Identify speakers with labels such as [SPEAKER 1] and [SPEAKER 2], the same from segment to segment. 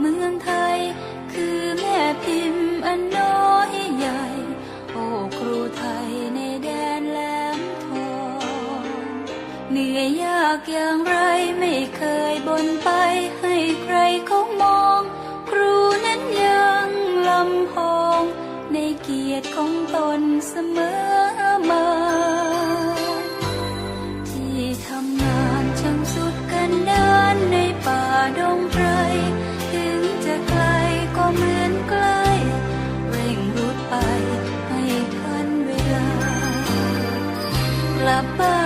[SPEAKER 1] เมืองไทย คือแม่พิมพ์อันน้อยใหญ่ โอ้ครูไทยในแดนแหลมทองเหนื่อยยากอย่างไรไม่เคยบ่นไปให้ใครเขามอง ครูนั้นยังลำพอง ในเกียรติของตนเสมอมาที่ทำงานช่างสุดกันเดินในป่าดง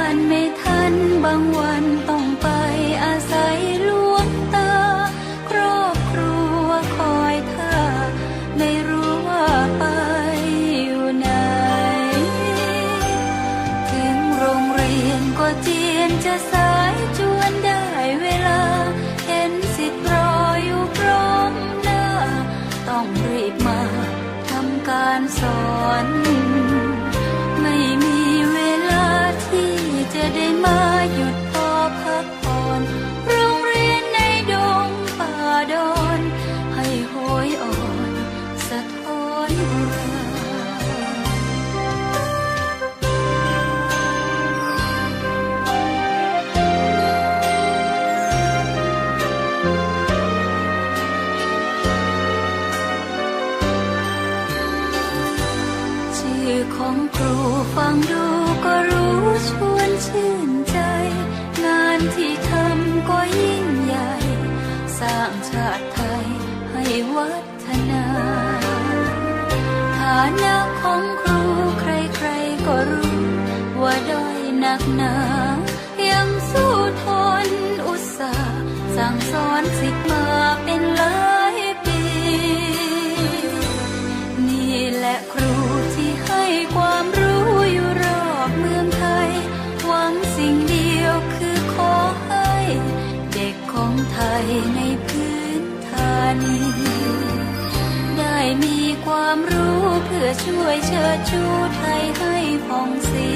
[SPEAKER 1] านไม่ทันบางวันต้องไปอาศัยลวงตา ครอบครัวคอยท่าไม่รู้ว่าไปอยู่ไหน ถึงโรงเรียนก็เจียนจะสายจวนได้เวลา เห็นสิทธิ์รออยู่พร้อมหน้า ต้องรีบมาทำการสอน ไม่มี อของครูฟังดูก็รู้ชวนชื่นใจ งานที่ทำก็ยิ่งใหญ่ สร้างชาติไทยให้วัฒนา ฐานะของครูใครๆก็รู้ ว่าด้อยหนักหนา ยังสู้ทนอุตสาห์สั่งสอนสิทธิ์มาเป็นหลา ไทยในพื้นฐานได้มีความรู้เพื่อช่วยเชิดชูไทยให้ผ่องสี